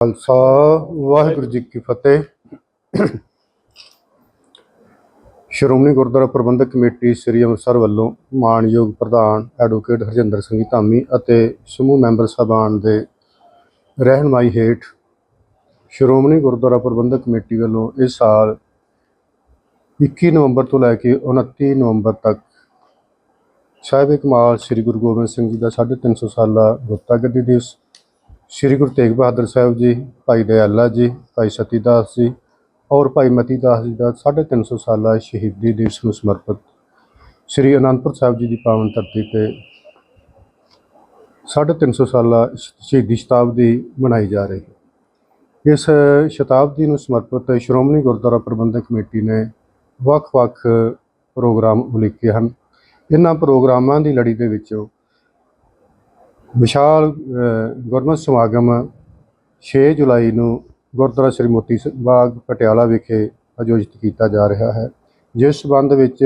ਖਾਲਸਾ, ਵਾਹਿਗੁਰੂ ਜੀ ਕੀ ਫਤਿਹ। ਸ਼੍ਰੋਮਣੀ ਗੁਰਦੁਆਰਾ ਪ੍ਰਬੰਧਕ ਕਮੇਟੀ ਸ੍ਰੀ ਅੰਮ੍ਰਿਤਸਰ ਵੱਲੋਂ ਮਾਨਯੋਗ ਪ੍ਰਧਾਨ ਐਡਵੋਕੇਟ ਹਰਜਿੰਦਰ ਸਿੰਘ ਧਾਮੀ ਅਤੇ ਸਮੂਹ ਮੈਂਬਰ ਸਭਾਨ ਦੇ ਰਹਿਨਮਾਈ ਹੇਠ ਸ਼੍ਰੋਮਣੀ ਗੁਰਦੁਆਰਾ ਪ੍ਰਬੰਧਕ ਕਮੇਟੀ ਵੱਲੋਂ ਇਸ ਸਾਲ 21 ਨਵੰਬਰ ਤੋਂ ਲੈ ਕੇ 29 ਨਵੰਬਰ ਤੱਕ ਸਾਹਿਬ ਕਮਾਲ ਸ੍ਰੀ ਗੁਰੂ ਗੋਬਿੰਦ ਸਿੰਘ ਜੀ ਦਾ 350 ਸਾਲਾ ਗੁਰਤਾ ਗੱਦੀ ਦਿਵਸ ਸ੍ਰੀ ਗੁਰੂ ਤੇਗ ਬਹਾਦਰ ਸਾਹਿਬ ਜੀ, ਭਾਈ ਦਇਆਲਾ ਜੀ, ਭਾਈ ਸਤੀਦਾਸ ਜੀ ਔਰ ਭਾਈ ਮਤੀ ਦਾਸ ਜੀ ਦਾ 350 ਸਾਲਾ ਸ਼ਹੀਦੀ ਦਿਵਸ ਨੂੰ ਸਮਰਪਿਤ ਸ੍ਰੀ ਅਨੰਦਪੁਰ ਸਾਹਿਬ ਜੀ ਦੀ ਪਾਵਨ ਧਰਤੀ ਤੇ 350 ਸਾਲਾ ਸ਼ਹੀਦੀ ਸ਼ਤਾਬਦੀ ਮਨਾਈ ਜਾ ਰਹੀ ਹੈ। ਇਸ ਸ਼ਤਾਬਦੀ ਨੂੰ ਸਮਰਪਿਤ ਸ਼੍ਰੋਮਣੀ ਗੁਰਦੁਆਰਾ ਪ੍ਰਬੰਧਕ ਕਮੇਟੀ ਨੇ ਵੱਖ-ਵੱਖ ਪ੍ਰੋਗਰਾਮ ਉਲੀਕੇ ਹਨ। ਇਹਨਾਂ ਪ੍ਰੋਗਰਾਮਾਂ ਦੀ ਲੜੀ ਦੇ ਵਿੱਚੋਂ ਵਿਸ਼ਾਲ ਅ, ਸਮਾਗਮ 6 ਜੁਲਾਈ ਨੂੰ ਗੁਰਦੁਆਰਾ ਸ੍ਰੀ ਮੋਤੀ ਬਾਗ ਪਟਿਆਲਾ ਵਿਖੇ ਆਯੋਜਿਤ ਕੀਤਾ ਜਾ ਰਿਹਾ ਹੈ ਜਿਸ ਸੰਬੰਧ ਵਿੱਚ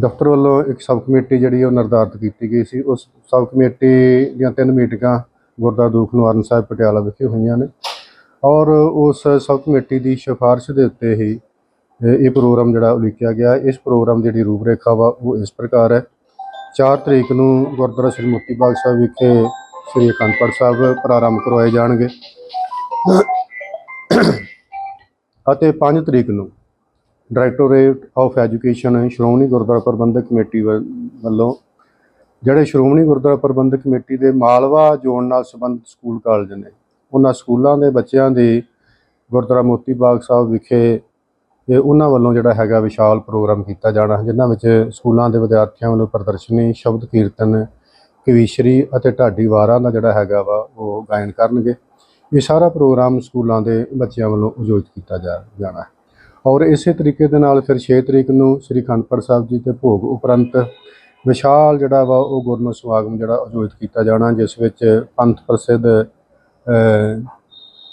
ਦਫ਼ਤਰ ਵੱਲੋਂ ਇੱਕ ਸਬ ਕਮੇਟੀ ਜਿਹੜੀ ਉਹ ਨਿਰਧਾਰਤ ਕੀਤੀ ਗਈ ਸੀ। ਉਸ ਸਬ ਕਮੇਟੀ ਦੀਆਂ ਤਿੰਨ ਮੀਟਿੰਗਾਂ ਗੁਰਦੁਆਰਾ ਦੂਖ ਨਿਵਾਰਨ ਸਾਹਿਬ ਪਟਿਆਲਾ ਵਿਖੇ ਹੋਈਆਂ ਨੇ ਔਰ ਉਸ ਸਬ ਕਮੇਟੀ ਦੀ ਸਿਫਾਰਿਸ਼ ਦੇ ਉੱਤੇ ਹੀ ਇਹ ਪ੍ਰੋਗਰਾਮ ਜਿਹੜਾ ਉਲੀਕਿਆ ਗਿਆ। ਇਸ ਪ੍ਰੋਗਰਾਮ ਦੀ ਜਿਹੜੀ ਰੂਪਰੇਖਾ ਵਾ ਉਹ ਇਸ ਪ੍ਰਕਾਰ ਹੈ। 4 ਤਰੀਕ ਨੂੰ ਗੁਰਦੁਆਰਾ ਸ੍ਰੀ ਮੋਤੀ ਬਾਗ ਸਾਹਿਬ ਵਿਖੇ ਸ੍ਰੀ ਅਖੰਡ ਸਾਹਿਬ ਪ੍ਰਾਰੰਭ ਕਰਵਾਏ ਜਾਣਗੇ। ਅਤੇ 5 ਤਰੀਕ ਨੂੰ directorate of education Shiromani Gurdwara Parbandhak committee ਵੱਲ- ਵੱਲੋਂ ਜਿਹੜੇ ਸ਼੍ਰੋਮਣੀ ਗੁਰਦੁਆਰਾ ਪ੍ਰਬੰਧਕ ਕਮੇਟੀ ਦੇ ਮਾਲਵਾ ਜ਼ੋਨ ਨਾਲ ਸੰਬੰਧਿਤ ਸਕੂਲ ਕਾਲਜ ਨੇ, ਉਹਨਾਂ ਸਕੂਲਾਂ ਦੇ ਬੱਚਿਆਂ ਦੀ ਗੁਰਦੁਆਰਾ ਮੋਤੀ ਬਾਗ ਸਾਹਿਬ ਵਿਖੇ ਤੇ ਉਹਨਾਂ ਵੱਲੋਂ ਜਿਹੜਾ ਹੈਗਾ ਵਿਸ਼ਾਲ ਪ੍ਰੋਗਰਾਮ ਕੀਤਾ ਜਾਣਾ ਜਿਨ੍ਹਾਂ ਵਿੱਚ ਸਕੂਲਾਂ ਦੇ ਵਿਦਿਆਰਥੀਆਂ ਵੱਲੋਂ ਪ੍ਰਦਰਸ਼ਨੀ, ਸ਼ਬਦ ਕੀਰਤਨ, ਕਵੀਸ਼ਰੀ ਅਤੇ ਢਾਡੀ ਵਾਰਾਂ ਦਾ ਜਿਹੜਾ ਹੈਗਾ ਵਾ ਉਹ ਗਾਇਨ ਕਰਨਗੇ। ਇਹ ਸਾਰਾ ਪ੍ਰੋਗਰਾਮ ਸਕੂਲਾਂ ਦੇ ਬੱਚਿਆਂ ਵੱਲੋਂ ਆਯੋਜਿਤ ਕੀਤਾ ਜਾ ਜਾਣਾ ਹੈ। ਔਰ ਇਸੇ ਤਰੀਕੇ ਦੇ ਨਾਲ ਫਿਰ 6 ਤਰੀਕ ਨੂੰ ਸ੍ਰੀ ਖੰਡਪੜ ਸਾਹਿਬ ਜੀ ਤੇ ਭੋਗ ਉਪਰੰਤ ਵਿਸ਼ਾਲ ਜਿਹੜਾ ਵਾ ਉਹ ਗੁਰਮਤਿ ਸਮਾਗਮ ਜਿਹੜਾ ਆਯੋਜਿਤ ਕੀਤਾ ਜਾਣਾ, ਜਿਸ ਵਿੱਚ ਪੰਥ ਪ੍ਰਸਿੱਧ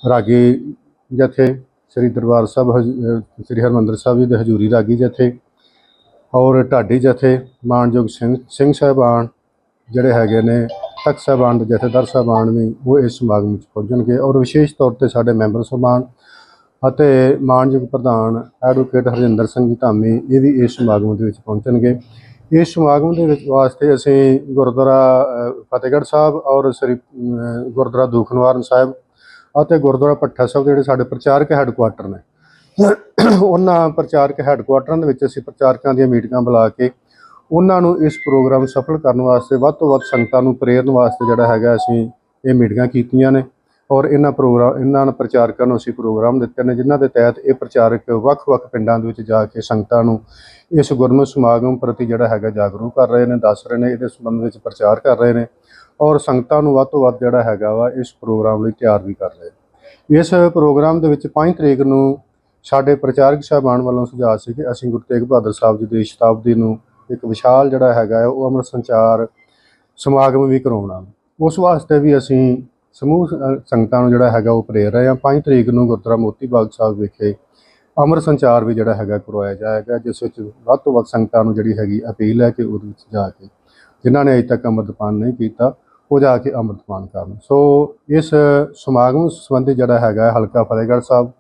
ਰਾਗੀ ਜਥੇ ਸ੍ਰੀ ਦਰਬਾਰ ਸਾਹਿਬ ਹਜ- ਸ੍ਰੀ ਹਰਮੰਦਰ ਸਾਹਿਬ ਜੀ ਦੇ ਹਜ਼ੂਰੀ ਰਾਗੀ ਜਥੇ ਔਰ ਢਾਡੀ ਜਥੇ ਮਾਨਯੋਗ ਸਿੰਘ ਸਿੰਘ ਸਾਹਿਬਾਨ ਜਿਹੜੇ ਹੈਗੇ ਨੇ ਤਖਤ ਸਾਹਿਬਾਨ ਦੇ ਜਥੇਦਾਰ ਸਾਹਿਬਾਨ ਵੀ ਉਹ ਇਸ ਸਮਾਗਮ ਵਿੱਚ ਪਹੁੰਚਣਗੇ ਔਰ ਵਿਸ਼ੇਸ਼ ਤੌਰ ਤੇ ਸਾਡੇ ਮੈਂਬਰ ਸਾਹਿਬਾਨ ਅਤੇ ਮਾਨਯੋਗ ਪ੍ਰਧਾਨ ਐਡਵੋਕੇਟ ਹਰਜਿੰਦਰ ਸਿੰਘ ਜੀ ਧਾਮੀ ਇਹ ਵੀ ਇਸ ਸਮਾਗਮ ਦੇ ਵਿੱਚ ਪਹੁੰਚਣਗੇ। ਇਸ ਸਮਾਗਮ ਦੇ ਵਿੱਚ ਵਾਸਤੇ ਅਸੀਂ ਗੁਰਦੁਆਰਾ ਫਤਿਹਗੜ੍ਹ ਸਾਹਿਬ ਔਰ ਸ੍ਰੀ ਅ, ਗੁਰਦੁਆਰਾ ਦੂਖਨਿਵਾਰਨ ਸਾਹਿਬ ਅਤੇ ਗੁਰਦੁਆਰਾ ਪੱਠਾ ਸਾਹਿਬ ਦੇ ਜਿਹੜੇ ਸਾਡੇ ਪ੍ਰਚਾਰਕ ਹੈੱਡਕੁਆਟਰ ਨੇ। ਉਹਨਾਂ ਪ੍ਰਚਾਰਕ ਹੈੱਡਕੁਆਟਰਾਂ ਦੇ ਵਿੱਚ ਅਸੀਂ ਪ੍ਰਚਾਰਕਾਂ ਦੀਆਂ ਮੀਟਿੰਗਾਂ ਬੁਲਾ ਕੇ ਉਹਨਾਂ ਨੂੰ ਇਸ ਪ੍ਰੋਗਰਾਮ ਸਫਲ ਕਰਨ ਵਾਸਤੇ ਵੱਧ ਤੋਂ ਵੱਧ ਸੰਗਤਾਂ ਨੂੰ ਪ੍ਰੇਰਨ ਵਾਸਤੇ ਜਿਹੜਾ ਹੈਗਾ ਅਸੀਂ ਇਹ ਮੀਟਿੰਗਾਂ ਕੀਤੀਆਂ ਨੇ ਔਰ ਇਹਨਾਂ ਪ੍ਰੋਗਰਾਮ ਇਹਨਾਂ ਪ੍ਰਚਾਰਕਾਂ ਨੂੰ ਅਸੀਂ ਪ੍ਰੋਗਰਾਮ ਦਿੱਤੇ ਨੇ, ਜਿਨ੍ਹਾਂ ਦੇ ਤਹਿਤ ਇਹ ਪ੍ਰਚਾਰਕ ਵੱਖ-ਵੱਖ ਪਿੰਡਾਂ ਦੇ ਵਿੱਚ ਜਾ ਕੇ ਸੰਗਤਾਂ ਨੂੰ ਇਸ ਗੁਰਮਤਿ ਸਮਾਗਮ ਪ੍ਰਤੀ ਜਿਹੜਾ ਹੈਗਾ ਜਾਗਰੂਕ ਕਰ ਰਹੇ ਨੇ, ਦੱਸ ਰਹੇ ਨੇ, ਇਹਦੇ ਸੰਬੰਧ ਵਿੱਚ ਪ੍ਰਚਾਰ ਕਰ ਰਹੇ ਨੇ। ਔਰ ਸੰਗਤਾਂ ਨੂੰ ਵੱਧ ਤੋਂ ਵੱਧ ਜਿਹੜਾ ਹੈਗਾ ਵਾ ਇਸ ਪ੍ਰੋਗਰਾਮ ਲਈ ਤਿਆਰ ਵੀ ਕਰ ਰਹੇ ਇਸ ਪ੍ਰੋਗਰਾਮ ਦੇ ਵਿੱਚ 5 ਤਰੀਕ ਨੂੰ ਸਾਡੇ ਪ੍ਰਚਾਰਕ ਸਾਹਿਬਾਨ ਵੱਲੋਂ ਸੁਝਾਅ ਸੀ ਕਿ ਅਸੀਂ ਗੁਰੂ ਤੇਗ ਬਹਾਦਰ ਸਾਹਿਬ ਜੀ ਦੀ ਸ਼ਤਾਬਦੀ ਨੂੰ ਇੱਕ ਵਿਸ਼ਾਲ ਜਿਹੜਾ ਹੈਗਾ ਹੈ, ਉਹ ਅੰਮ੍ਰਿਤ ਸੰਚਾਰ ਸਮਾਗਮ ਵੀ ਕਰਵਾਉਣਾ ਉਸ ਵਾਸਤੇ ਵੀ ਅਸੀਂ ਸਮੂਹ ਸੰਗਤਾਂ ਨੂੰ ਜਿਹੜਾ ਹੈਗਾ ਉਹ ਪ੍ਰੇਰ ਰਹੇ ਹਾਂ। 5 ਤਰੀਕ ਨੂੰ ਗੁਰਦੁਆਰਾ ਮੋਤੀ ਬਾਗ ਸਾਹਿਬ ਵਿਖੇ ਅੰਮ੍ਰਿਤ ਸੰਚਾਰ ਵੀ ਜਿਹੜਾ ਹੈਗਾ ਕਰਵਾਇਆ ਜਾਏਗਾ, ਜਿਸ ਵਿੱਚ ਵੱਧ ਤੋਂ ਵੱਧ ਸੰਗਤਾਂ ਨੂੰ ਜਿਹੜੀ ਹੈਗੀ ਅਪੀਲ ਹੈ ਕਿ ਉਹਦੇ ਵਿੱਚ ਜਾ ਕੇ, ਜਿਨ੍ਹਾਂ ਨੇ ਅਜੇ ਤੱਕ ਅੰਮ੍ਰਿਤਪਾਨ ਨਹੀਂ ਕੀਤਾ ਉਹ ਜਾ ਕੇ ਅੰਮ੍ਰਿਤਪਾਨ ਕਰਨ। ਸੋ ਇਸ ਸਮਾਗਮ ਸੰਬੰਧੀ ਜਿਹੜਾ ਹੈਗਾ ਹਲਕਾ ਫਤਿਹਗੜ੍ਹ ਸਾਹਿਬ,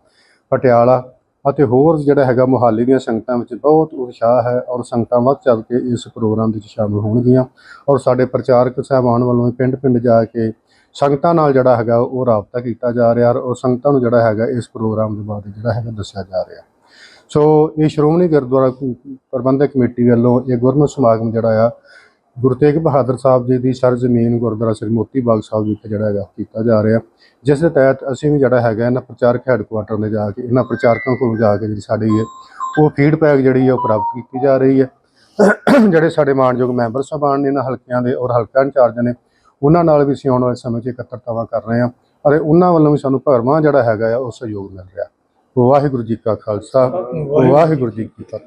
ਪਟਿਆਲਾ ਅਤੇ ਹੋਰ ਜਿਹੜਾ ਹੈਗਾ ਮੁਹਾਲੀ ਦੀਆਂ ਸੰਗਤਾਂ ਵਿੱਚ ਬਹੁਤ ਉਤਸ਼ਾਹ ਹੈ ਔਰ ਸੰਗਤਾਂ ਵੱਧ ਚੜ ਕੇ ਇਸ ਪ੍ਰੋਗਰਾਮ ਵਿੱਚ ਸ਼ਾਮਲ ਹੋਣਗੀਆਂ। ਔਰ ਸਾਡੇ ਪ੍ਰਚਾਰਕ ਸਾਹਿਬਾਨ ਵੱਲੋਂ ਵੀ ਪਿੰਡ-ਪਿੰਡ ਜਾ ਕੇ ਸੰਗਤਾਂ ਨਾਲ ਜਿਹੜਾ ਹੈਗਾ ਉਹ ਰਾਬਤਾ ਕੀਤਾ ਜਾ ਰਿਹਾ ਔਰ ਸੰਗਤਾਂ ਨੂੰ ਜਿਹੜਾ ਹੈਗਾ ਇਸ ਪ੍ਰੋਗਰਾਮ ਦੇ ਬਾਰੇ ਜਿਹੜਾ ਹੈਗਾ ਦੱਸਿਆ ਜਾ ਰਿਹਾ। ਸੋ ਇਹ ਸ਼੍ਰੋਮਣੀ ਗੁਰਦੁਆਰਾ ਪ੍ਰਬੰਧਕ ਕਮੇਟੀ ਵੱਲੋਂ ਇਹ ਗੁਰਮਤਿ ਸਮਾਗਮ ਜਿਹੜਾ ਆ ਗੁਰੂ ਤੇਗ ਬਹਾਦਰ ਸਾਹਿਬ ਜੀ ਦੀ ਸਰ ਜ਼ਮੀਨ ਗੁਰਦੁਆਰਾ ਸ੍ਰੀ ਮੋਤੀ ਬਾਗ ਸਾਹਿਬ ਵਿਖੇ ਜਿਹੜਾ ਹੈਗਾ ਕੀਤਾ ਜਾ ਰਿਹਾ। ਜਿਸ ਦੇ ਤਹਿਤ ਅਸੀਂ ਵੀ ਜਿਹੜਾ ਹੈਗਾ ਇਹਨਾਂ ਪ੍ਰਚਾਰਕ ਹੈੱਡਕੁਆਟਰ ਨੇ ਜਾ ਕੇ, ਇਹਨਾਂ ਪ੍ਰਚਾਰਕਾਂ ਕੋਲ ਜਾ ਕੇ ਜਿਹੜੀ ਸਾਡੀ ਹੈ ਉਹ ਫੀਡਬੈਕ ਜਿਹੜੀ ਹੈ ਉਹ ਪ੍ਰਾਪਤ ਕੀਤੀ ਜਾ ਰਹੀ ਹੈ। ਜਿਹੜੇ ਸਾਡੇ ਮਾਨਯੋਗ ਮੈਂਬਰ ਸਭਾਨ ਨੇ ਇਹਨਾਂ ਹਲਕਿਆਂ ਦੇ ਔਰ ਹਲਕਾ ਇੰਚਾਰਜ ਨੇ, ਉਹਨਾਂ ਨਾਲ ਵੀ ਅਸੀਂ ਆਉਣ ਵਾਲੇ ਸਮੇਂ 'ਚ ਇਕੱਤਰਤਾਵਾਂ ਕਰ ਰਹੇ ਹਾਂ ਅਤੇ ਉਹਨਾਂ ਵੱਲੋਂ ਵੀ ਸਾਨੂੰ ਭਰਵਾਂ ਜਿਹੜਾ ਹੈਗਾ ਆ ਉਹ ਸਹਿਯੋਗ ਮਿਲ ਰਿਹਾ। ਵਾਹਿਗੁਰੂ ਜੀ ਕਾ ਖਾਲਸਾ, ਵਾਹਿਗੁਰੂ ਜੀ ਕੀ ਫਤਿਹ।